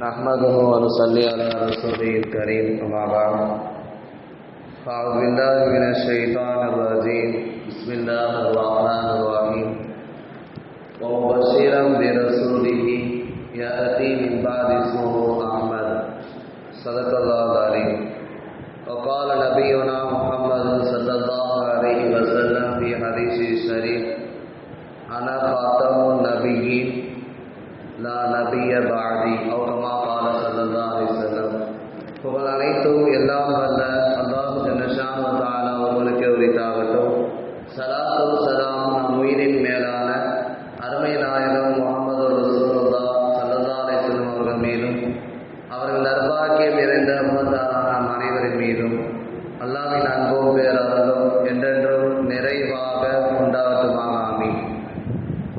نحمده ونصلي على رسوله الكريم، أما بعد. أعوذ بالله من الشيطان الرجيم. بسم الله الرحمن الرحيم. ومبشرا برسوله يأتي من بعد اسمه أحمد. صدق الله العليم وقال نبينا محمد صلى الله عليه وسلم في حديث الشريف أنا خاتم النبيين லா நபிய பாதி அவுகமா கால சல்லல்லா அலிசல்லம் புகழ் அனைத்தும் எல்லாம் வல்ல அல்லாஹ் ஜன்னஷான் தாலா உங்களுக்கு உரித்தாகட்டும் சலா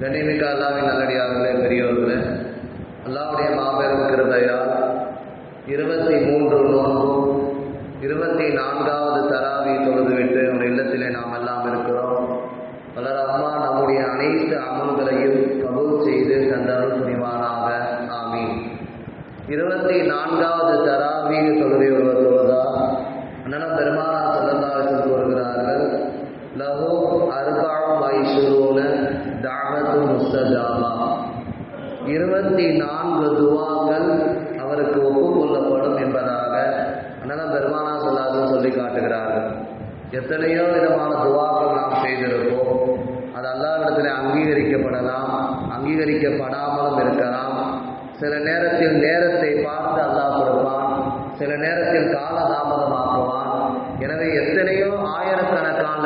கண்ணிமிக்க அல்லாவின் நல்லடியார்களே பெரியோர்களே அல்லாவுடைய மாபெரும் கிருபையால் இருபத்தி மூன்று நோன்பும் இருபத்தி நான்காவது தராவி தொழுதுவிட்டு உங்கள் இல்லத்திலே நாம் எல்லாம் இருக்கிறோம். வளர அம்மா நம்முடைய அனைத்து அமல்களையும் கபூல் செய்து தந்தருள் புரிவானாக. ஆமீன். இருபத்தி நான்காவது தராவி தொழுகை ஒருவர் தொழுதா அண்ணனம் பெருமானா செல்லந்தாவத்தில் கூறுகிறார்கள் லஹு அருபா தாவத்து முஸ்தஜாபா. இருபத்தி நான்கு துவாக்கள் அவருக்கு ஒப்புக்கொள்ளப்படும் என்பதாக அண்ணன் பெருமானா சொல்லாதும் சொல்லி காட்டுகிறார்கள். எத்தனையோ விதமான துவாக்கள் நாம் செய்திருப்போம். அது அல்லாவிடத்தில் அங்கீகரிக்கப்படலாம் அங்கீகரிக்கப்படாமலும் இருக்கலாம். சில நேரத்தில் நேரத்தை பார்த்து அல்லாஹ் கொடுப்பான் சில நேரத்தில் காலதாமதமாக்குவான். எனவே எத்தனையோ ஆயிரக்கணக்கான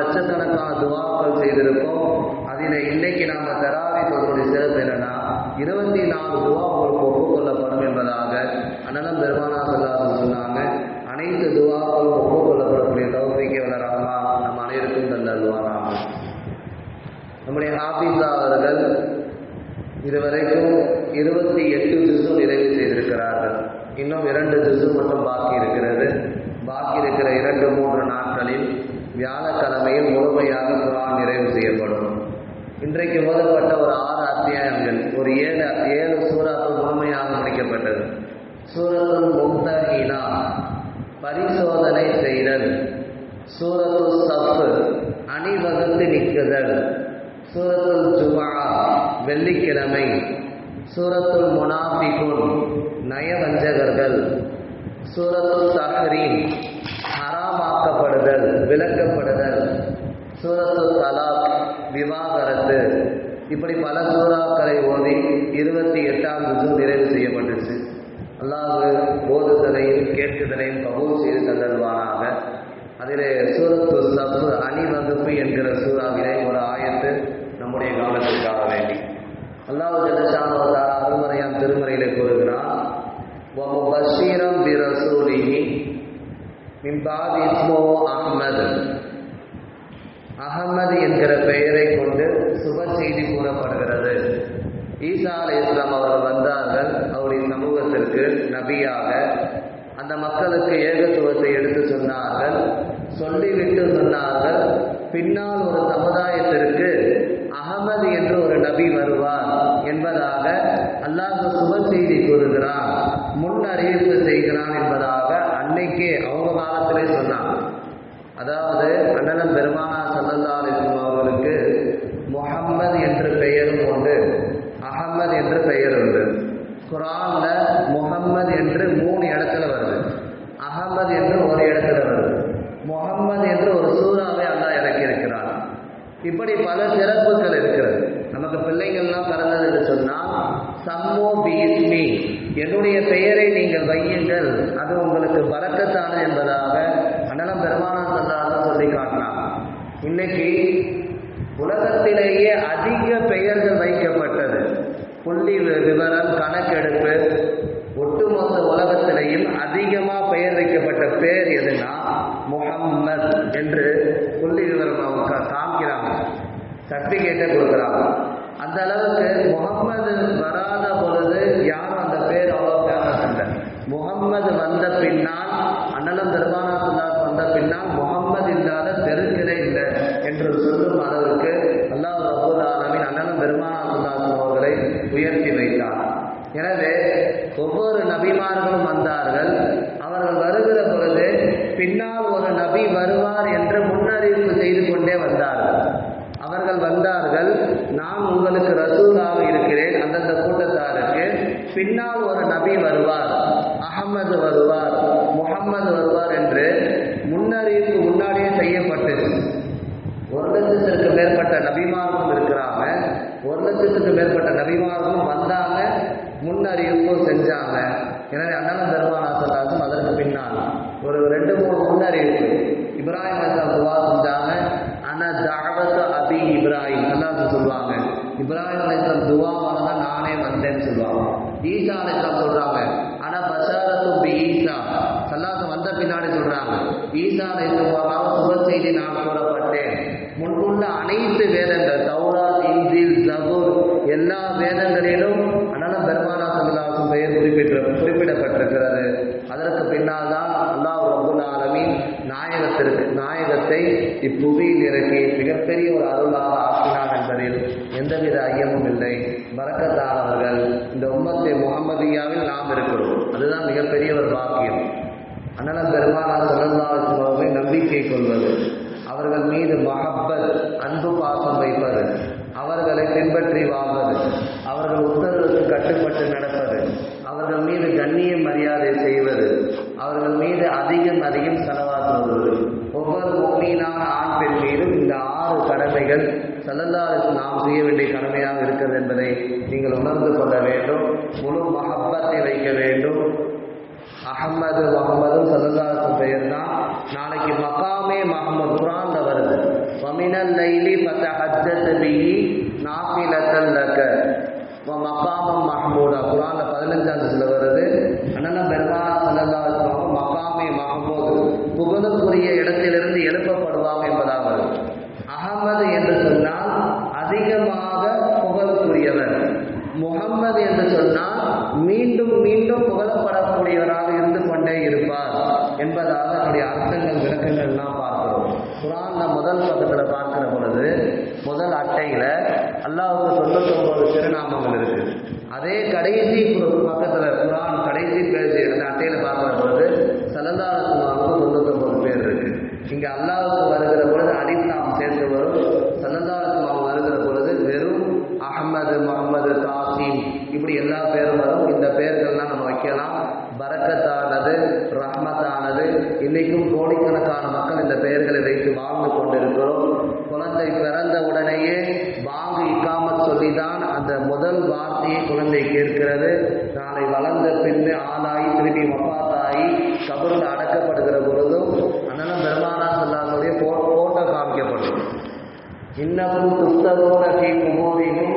இன்னைக்கு நாம் தராவி சொல்வதை சிறப்பு என்னன்னா இருபத்தி நாலு துவா உங்களுக்கு ஒப்புக்கொள்ளப்படும் என்பதாக அண்ணனம் பெருமானா சொல்லாத சொன்னாங்க. அனைத்து துவாக்களும் ஒப்புக்கொள்ளப்படக்கூடிய தௌபிக்கு வளராமா நம் அனைவருக்கும் தந்தல்வாராம் நம்முடைய ஹாபிஸா அவர்கள் இதுவரைக்கும் இருபத்தி எட்டு திசு நிறைவு செய்திருக்கிறார்கள். இன்னும் இரண்டு திசு மட்டும் பாக்கி இருக்கிறது. பாக்கி இருக்கிற இரண்டு மூன்று நாட்கள் வியாழக்கிழமையில் முழுமையாக குரான் நிறைவு செய்யப்படும் இன்றைக்கு ஓதப்பட்ட ஒரு ஆறு அத்தியாயங்கள். ஒரு ஏழு ஏழு சூறாக்கள் முழுமையாக முடிக்கப்பட்டது. சூரத்துல் முக்தஹீனா பரிசோதனை செய்தல். சூரத்து சப்பு அணிவகுத்து நிற்குதல். சூரத்துல் ஜுமா வெள்ளிக்கிழமை. சூரத்துல் முனாபிகுன் நயவஞ்சகர்கள். சூரத்துல் தஹரீம் ஹராமாக்கப்படுதல் விளக்கப்படுதல் சூரத்துல் தலா விவாகரத்து இப்படி பல சூறாக்களை ஓதி இருபத்தி எட்டாம் ஜுசு நிறைவு செய்யப்பட்டுச்சு. அல்லாஹு போதுதலையும் கேட்குதலையும் கபூல் செய்து தந்தல்வானாக அதிலே சூரத்து சப்பு அணிவகுப்பு என்கிற சூறாவிலே ஒரு ஆயத்து நம்முடைய கவனத்திற்காக வேண்டி. அல்லாஹு ஜலசானவதார அருமறையாம் திருமறையிலே கூறுகிறான் பஷீரம் பிரசூலிஹி மிம்பாத் இஸ்மோ அஹ்மது. அகமது என்கிற பெயரை கொண்டு சுப செய்தி கூறப்படுகிறது. ஈசா அலி இஸ்லாம் அவர்கள் வந்தார்கள். அவருடைய சமூகத்திற்கு நபியாக. அந்த மக்களுக்கு ஏகத்துவத்தை எடுத்து சொன்னார்கள். சொல்லிவிட்டு சொன்னார்கள். பின்னால் ஒரு சமுதாயத்திற்கு அகமது என்று ஒரு நபி வருவார் என்பதாக அல்லாஹ் சுப செய்தி கூறுகிறான் முன் அறிவிப்பு செய்கிறான் என்பதாக அன்னைக்கே அவங்க காலத்திலே சொன்னாங்க. அதாவது அண்ணனம் பெருமானா சல்லல்லா அவர்களுக்கு முகம்மது என்று பெயரும் உண்டு. அகமது என்று பெயர் உண்டு. குரான்ல முகம்மது என்று மூணு இடத்துல வருது. அகமது என்று ஒரு இடத்துல வருது. முகம்மது என்று ஒரு சூறாவை அல்லா இறக்கி இருக்கிறான் இப்படி பல சிறப்புகள் இருக்கிறது. நமக்கு பிள்ளைகள்லாம் பிறந்தது என்று சொன்னால் சம்மோ பீஸ்மி. என்னுடைய பெயரை நீங்கள் வையுங்கள். அது உங்களுக்கு பறக்கத்தானது என்பதாக அண்ணலம் பெருமானா சொல்லாத சொல்லி காட்டினாங்க இன்னைக்கு உலகத்திலேயே அதிக பெயர்கள் வைக்கப்பட்டது. புள்ளி விவரம் கணக்கெடுப்பு ஒட்டுமொத்த உலகத்திலேயும் அதிகமாக பெயர் வைக்கப்பட்ட பேர் எதுனா முகம்மது என்று புள்ளி விவரம் அவங்க காமிக்கிறாங்க. சர்டிஃபிகேட்டை கொடுக்குறாங்க. அந்த அளவுக்கு முகம்மது வராத பொழுது யாரும் அந்த பேர் அவ்வளோ ஃபேமஸ் இல்லை முகம்மது வந்த பின்னால் அண்ணலம் பெருமானா சொல்லாஸ் வந்த பின்னால் முகம்மது இல்லாத தெருக்களே இல்லை என்று சொல்லும் அளவுக்கு அல்லாஹ் ரபுல் ஆலமின் அண்ணலம் பெருமானா சொல்லாஸ் அவர்களை உயர்த்தி வைத்தார் எனவே ஒவ்வொரு நபி நபிமார்களும் வந்தார்கள் அவர்கள் வருகிற பொழுது பின்னால் ஒரு நபி வருவார் என்று முன்னறிவிப்பு செய்து கொண்டே வந்தார்கள் அவர்கள் வந்தார்கள் நான் உங்களுக்கு ரசூலாக இருக்கிறேன் அந்தந்த கூட்டத்தாருக்கு. பின்னால் ஒரு நபி வருவார் அகமது வருவார் முகம்மது வருவார் என்று முன்னறிவிப்பு முன்னாடியே செய்யப்பட்டது. ஒரு லட்சத்திற்கு மேற்பட்ட நபிமார்களும் இருக்கிறாங்க. ஒரு லட்சத்துக்கு மேற்பட்ட நபிமார்களும் வந்தாங்க முன்னறிவிப்பும் செஞ்சாங்க. எனவே அண்ணன் பெருமானா சொல்லாசும் அதற்கு பின்னால் ஒரு ரெண்டு மூணு முன்னறிவிப்பு. இப்ராஹிம் துவா செஞ்சாங்க. ஆனா தாவத்து அபி இப்ராஹிம். அல்லாஹ் சொல்லுவாங்க. இப்ராஹிம் அலைஹிஸ்ஸலாம் துவாவால தான் நானே வந்தேன்னு சொல்லுவாங்க. ஈசா அலைஹிஸ்ஸலாம் சொல்றாங்க. ஆனா பசாரத்து பி ஈசா. சல்லாசம் வந்த பின்னாடி சொல்றாங்க. ஈசா அலைஹிஸ்ஸலாம் சுப செய்தி நான் கூறப்பட்டேன் முன்புள்ள அனைத்து வேதங்கள் தௌரா இந்தில் ஜபூர் எல்லா வேதங்களிலும் அண்ணன் பெருமானா சல்லாசும் பெயர் குறிப்பிட்டு குறிப்பிடப்பட்டிருக்கிறது. அதற்கு பின்னால் தான் அல்லாஹ் ரபுல் நாயகத்திற்கு நாயகத்தை இப்புவியில் இறக்கி மிகப்பெரிய ஒரு அருளாக ஆக்கினார் என்பதில் எந்தவித ஐயமும் இல்லை. பரக்கத்தானவர்கள் இந்த உம்மத்தை முகமதியாவில் நாம் இருக்கிறோம். அதுதான் மிகப்பெரிய ஒரு பாக்கியம். அண்ணன் பெருமானார் சல்லல்லாஹுவை நம்பிக்கை கொள்வது அவர்கள் மீது மகப்பல் அன்பு பாசம் வைப்பது அவர்களை பின்பற்றி வாழ்வது அவர்கள் உத்தரவுக்கு கட்டுப்பட்டு நடப்பது அவர்கள் மீது கண்ணிய மரியாதை ஒவ்வொரு முக்மீனான ஆண் பெண் மீதும் இந்த ஆறு கடமைகள் சல்லல்லாருக்கு நாம் செய்ய வேண்டிய கடமையாக இருக்கிறது என்பதை நீங்கள் உணர்ந்து கொள்ள வேண்டும். முழு மஹப்பத்தை வைக்க வேண்டும். அகமது முகமதும் சல்லல்லாஹும் பெயர் தான் நாளைக்கு மகாமே மஹமது குரான்ல வருது. வமினல் லைலி ஃபதஹஜ்ஜத் பிஹி நாஃபிலத்தல் லக. மகாமம் மஹமூதா. குரான்ல பதினஞ்சாம் வருது. அண்ணன் பெருமானா சல்லல்லாஹு மகாமே மஹமூது புகழும் இடத்திலிருந்து எழுப்பப்படுவாங்க என்பதாக வருது அகமது என்று சொன்னால் அதிகமாக புகழுக்குரியவர் முகம்மது என்று சொன்னால் மீண்டும் மீண்டும் புகழப்படக்கூடியவராக இருந்து கொண்டே இருப்பார் என்பதாக அதனுடைய அர்த்தங்கள் விளக்கங்கள் எல்லாம் பார்க்கிறோம் குரான்ல முதல் பக்கத்தில் பார்க்கிற பொழுது முதல் அட்டையில அல்லாஹுக்கு தொண்ணூத்தொன்பது திருநாமங்கள் இருக்கு அதே கடைசி கு- பக்கத்துல குரான் கடைசி பேஜ் அந்த அட்டையில பார்க்கிற பொழுது சல்லல்லாஹுக்கு தொண்ணூத்தொன்பது பேர் இருக்கு இங்க அல்லாஹுக்கு வருகிற பொழுது அலிஃப் நாம் சேர்த்து வரும் சல்லல்லாஹுக்கு வருகிற பொழுது வெறும் அஹமது முகமது காசிம் இப்படி எல்லா பேரும் வரும் இந்த பேர்கள்லாம் நம்ம வைக்கலாம் பரக்கத்தானது ரஹ்மத்தானது இன்னைக்கும் கோடிக்கணக்கான மக்கள் இந்த பெயர்களை வைத்து வாழ்ந்து கொண்டிருக்கிறோம் குழந்தை பிறந்த உடனேயே பாங்கு இக்காமத் சொல்லிதான் அந்த முதல் வார்த்தையை குழந்தை கேட்கிறது. நாளை வளர்ந்த பின்பு ஆளாகி திருப்பி மப்பாத்தாகி கபரில் அடக்கப்படுகிற பொழுதும் அண்ணன் பெருமானா போ போட்டோ காமிக்கப்படும். இன்னமும் புத்தகோட ஃபீ குமோரிக்கும்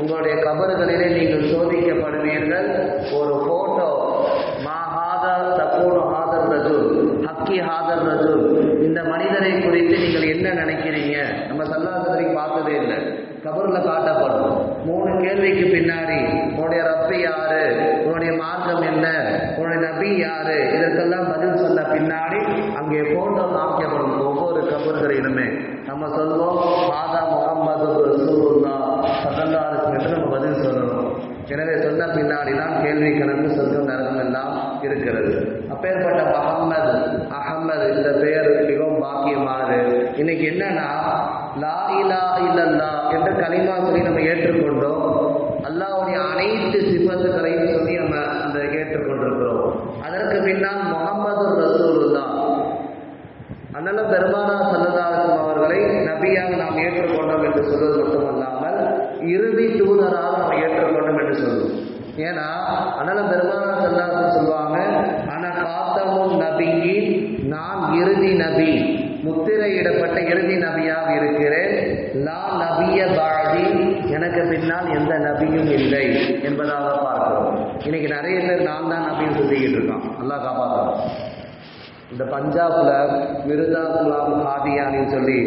உங்களுடைய கபறுகளிலே நீங்கள் சோதிக்கப்படுவீர்கள். ஒரு போட்டோ மா ஹாதர் தக்கூன ஹாதர் ரஜுல் ஹக்கி ஹாதர் ரஜுல். இந்த மனிதரை குறித்து நீங்கள் என்ன நினைக்கிறீங்க? நம்ம சல்லாசரி பார்த்ததே இல்லை. கபரில் காட்டப்படும். மூணு கேள்விக்கு பின்னாடி உன்னுடைய ரப்பி யாரு? உன்னுடைய மார்க்கம் என்ன? உன்னுடைய நபி யாரு? இதற்கெல்லாம் பதில் சொன்ன பின்னாடி அங்கே போட்டோ காமிக்கப்படும் ஒவ்வொரு கபர்களிலுமே நம்ம சொல்வோம் மாதா முகமது ரசூலுல்லா சல்லல்லாஹு என்று நம்ம பதில் சொல்லணும். எனவே சொன்ன பின்னாடி தான் கேள்வி கணக்கு சொர்க்கம் நரகம் எல்லாம் இருக்கிறது. அப்பேற்பட்ட முகம்மது அகமது இந்த பெயர் மிகவும் பாக்கியமானது. இன்னைக்கு என்னன்னா லா இலா இல்லல்லா என்று கலிமா சொல்லி நம்ம ஏற்றுக்கொண்டோம். அல்லாவுடைய அனைத்து சிபத்துகளையும் சொல்லி நம்ம அந்த ஏற்றுக்கொண்டிருக்கிறோம் அதற்கு பின்னால் முகமது ரசூலுல்லா அதனால பெருமானா சல்லதாசம் அவர்களை நபியாக நாம் ஏற்றுக்கொண்டோம் என்று சொல்வது மட்டுமல்லாமல் இறுதி தூதராக நாம் ஏற்றுக்கொண்டோம் என்று சொல்லுவோம் ஏன்னா அதனால பெருமானா சல்லாசம் சொல்லுவாங்க ஆனா காத்தமும் நபியின் நான் இறுதி நபி முத்திரையிடப்பட்ட இறுதி நபியாக இருக்கிறேன் லா நபிய பாதி எனக்கு பின்னால் எந்த நபியும் இல்லை என்பதாக பார்க்கிறோம். இன்னைக்கு நிறைய பேர் நான் தான் நபின்னு சொல்லிக்கிட்டு இருக்கான். நல்லா காப்பாற்றணும் இந்த பஞ்சாப்ல மிருதா குலாம் காதியானின்னு சொல்லி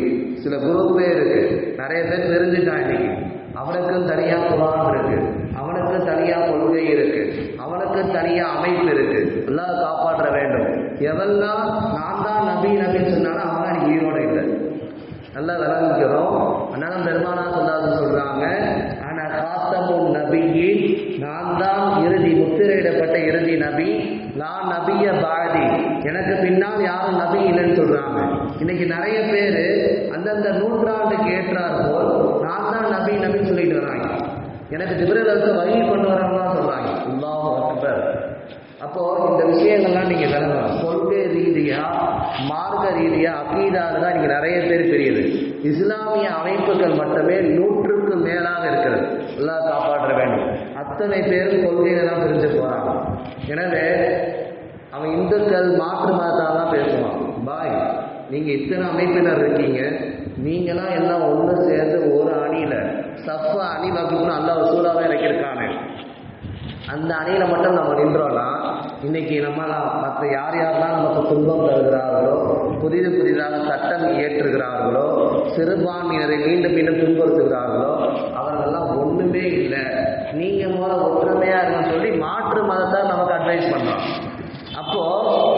சில குரூப்பே இருக்கு. நிறைய பேர் தெரிஞ்சுட்டான் இன்னைக்கு. அவனுக்கும் தனியா குரான் இருக்கு. அவனுக்கு தனியா கொள்கை இருக்கு. அவனுக்கு தனியா அமைப்பு இருக்கு. எல்லாம் காப்பாற்ற வேண்டும். எவெல்லாம் நான் தான் நபி நபின்னு சொன்னாலும் அவன் ஹீரோட இல்லை. நல்லா விளங்கிக்கிறோம். அதனால பெருமானா சொல்லாத சொல்றாங்க. ஆனா காத்தமும் நபியின் நான் தான் இறுதி முத்திரையிடப்பட்ட இறுதி நபி. லா நபிய பாதி. எனக்கு பின்னால் யாரும் நபி இல்லைன்னு சொல்றாங்க. இன்னைக்கு நிறைய பேர் அந்தந்த நூற்றாண்டுக்கு ஏற்றார் போல் நான் தான் நபி நபின்னு சொல்லிட்டு வராங்க. எனக்கு ஜிப்ரேலுக்கு வழி கொண்டு வரவங்க சொல்றாங்க. அல்லாஹ் அக்பர். அப்போ இந்த விஷயங்கள்லாம் நீங்க விளங்கலாம் கொள்கை ரீதியா மார்க்க ரீதியா அக்கீதால தான் நீங்க நிறைய பேர் தெரியுது இஸ்லாமிய அமைப்புகள் மட்டுமே நூற்றுக்கு மேலாக இருக்கிறது. எல்லாம் காப்பாற்ற வேண்டும். அத்தனை பேரும் கொள்கையில தான் பிரிஞ்சு போறாங்க. எனவே அவன் இந்துக்கள் மாற்று மதத்தால் தான் பேசுவான். பாய் நீங்க இத்தனை அமைப்பினர் இருக்கீங்க. நீங்களாம் எல்லாம் ஒன்று சேர்ந்து ஒரு அணியில சஃப அணி வகுப்புன்னு அல்ல சூறாவே இறக்கியிருக்கானே அந்த அணியில மட்டும் நம்ம நின்றோம்னா இன்னைக்கு நம்மளாம் மற்ற யார் யாரெல்லாம் நமக்கு துன்பம் தருகிறார்களோ புதிது புதிதாக சட்டம் இயற்றுகிறார்களோ சிறுபான்மையினரை மீண்டும் மீண்டும் துன்புறுத்துகிறார்களோ அவர்களெல்லாம் ஒண்ணுமே இல்லை. நீங்க முதல்ல ஒற்றுமையா இருக்குன்னு சொல்லி மாற்று மதத்தை நமக்கு அட்வைஸ் பண்ணலாம் அப்போ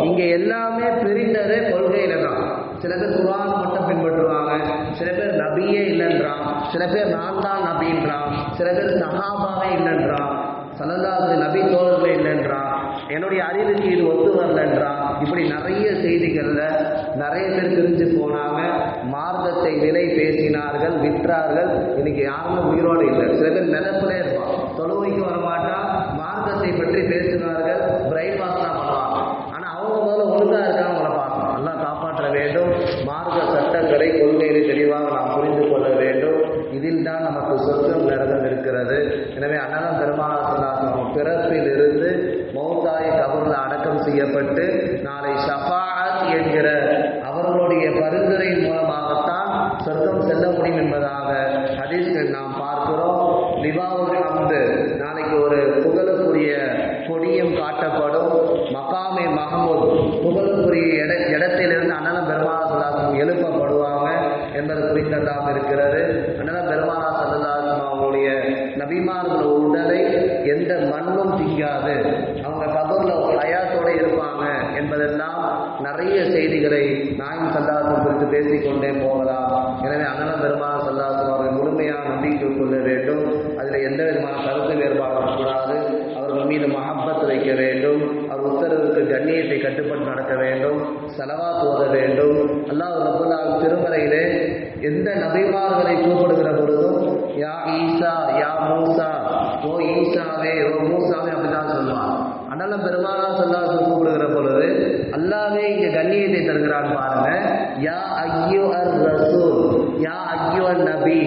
இங்க எல்லாமே பிரிந்ததே கொள்கையில தான். சில பேர் குரான் மட்டும் பின்பற்றுவாங்க. சில பேர் நபியே இல்லைன்றான். சில பேர் நான் தான் நபின்றான். சில பேர் சஹாபாவே இல்லைன்றான். சல்லல்லாஹு நபி தோழர்கள் இல்லைன்றா? என்னுடைய அறிவுக்கு இது ஒத்து வரலன்றா? இப்படி நிறைய செய்திகளில் நிறைய பேர் தெரிஞ்சு போனாங்க. மார்க்கத்தை விலை பேசினார்கள் விற்றார்கள். இன்னைக்கு யாருமே உயிரோடு இல்லை. சில பேர் நிலப்பிலே இருப்பான் தொழுவைக்கு வரமாட்டான் மார்க்கத்தை பற்றி பேசினார்கள் பிரைன் வாஷ் தான் பண்ணுவாங்க ஆனா அவங்க முதல்ல ஒழுங்கா இருக்காங்க அவங்கள பார்க்கணும் நல்லா காப்பாற்ற வேண்டும் மார்க்க சட்டங்களை கொள்கைகளை தெளிவாக நாம் புரிந்து கொள்ள வேண்டும் இதில் தான் நமக்கு சொர்க்கம் நரகம் இருக்கிறது எனவே அண்ணலம் பெருமானாசனாசனம் பிறப்பில் இருந்து மௌத்தாய் கபூரில் அடக்கம் செய்யப்பட்டு பேசிக்கொண்டே போகலாம் எனவே அங்கன பெருமாள் செல்லாசம் அவர்கள் முழுமையாக நம்பிக்கை கொள்ள வேண்டும். அதில் எந்த விதமான கருத்து வேறுபாடு வரக்கூடாது அவர்கள் மீது மஹப்பத் வைக்க வேண்டும். அவர் உத்தரவுக்கு கண்ணியத்தை கட்டுப்பட்டு நடக்க வேண்டும். செலவா போத வேண்டும். அல்லாஹ் ரபுல்லால் திருமறையிலே எந்த நபிமார்களை கூப்பிடுகிற பொழுதும் யா ஈசா யா மூசா ஓ ஈசாவே ஓ மூசாவே அப்படிதான் சொல்லுவான் அண்ணலம் பெருமானா சொல்லாசு கூப்பிடுகிற பொழுது அல்லாவே இங்க கண்ணியத்தை தருகிறான் பாருங்க. யா ஐயோ அர் ரசூல் யா ஐயோ அர் நபி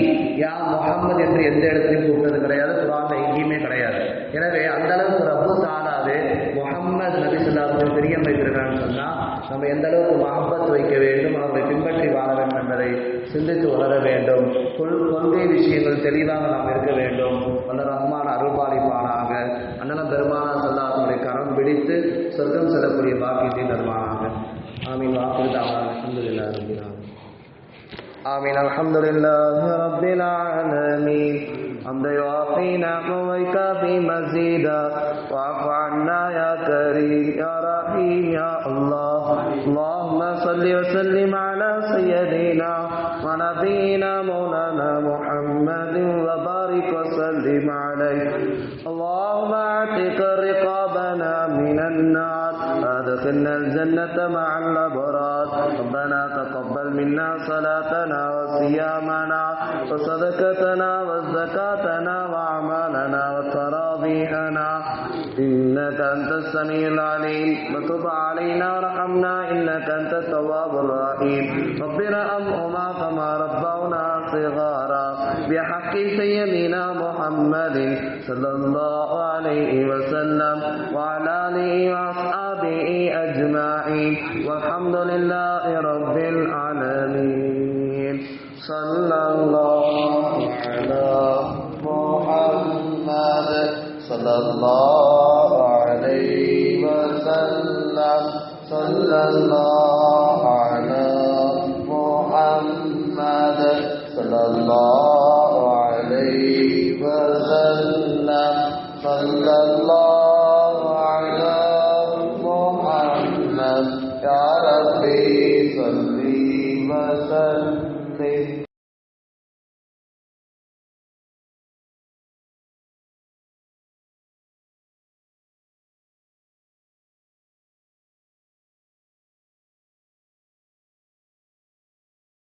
யா முகமது என்று எந்த இடத்துலையும் கூப்பிட்டது கிடையாது குரான்ல எங்கேயுமே கிடையாது. எனவே அந்த அளவுக்கு ரப்பு தானாவே முகமது நபி சொல்லாசு பிரியம் வைத்திருக்கிறான்னு சொன்னா நம்ம எந்த அளவுக்கு மகப்பத் வைக்க வேண்டும் அவர்களை பின்பற்றி வாழ வேண்டும் என்பதை சிந்தித்து உணர வேண்டும். கொள் கொள்கை விஷயங்கள் தெளிவாக நாம் இருக்க வேண்டும். வல்ல ரஹ்மான் அருள்பாலிப்பானாக. அண்ணலம் பெருமானா கரம் பிடித்து சொர்க்கம் செல்லக்கூடிய பாக்கியத்தை தருவானாக ஆமீன் வாக்குறுதி அலமதுல்லா ரபினான் آمين الحمد لله رب العالمين حمد يوافي نعمه ويكافي مزيدا واعف عنا يا كريم يا رحيم يا الله اللهم صل وسلم على سيدنا ونبينا مولانا محمد وبارك وسلم عليه اللهم اعتق رقابنا من النار وادخلنا الجنة مع الأبرار. ربنا تقبل منا صلاتنا وصيامنا وصدقتنا وزكاتنا وأعمالنا وتراويحنا إنك أنت السميع العليم. وتب علينا وارحمنا. إنك أنت التواب الرحيم. ربنا أمهما كما ربونا صغارا. بحق سيدنا محمد صلى الله عليه وسلم وعلى آله وأصحابه أجمعين. والحمد لله رب العالمين. صلى الله على محمد صلى الله عليه وسلم. صلى الله على محمد صلى الله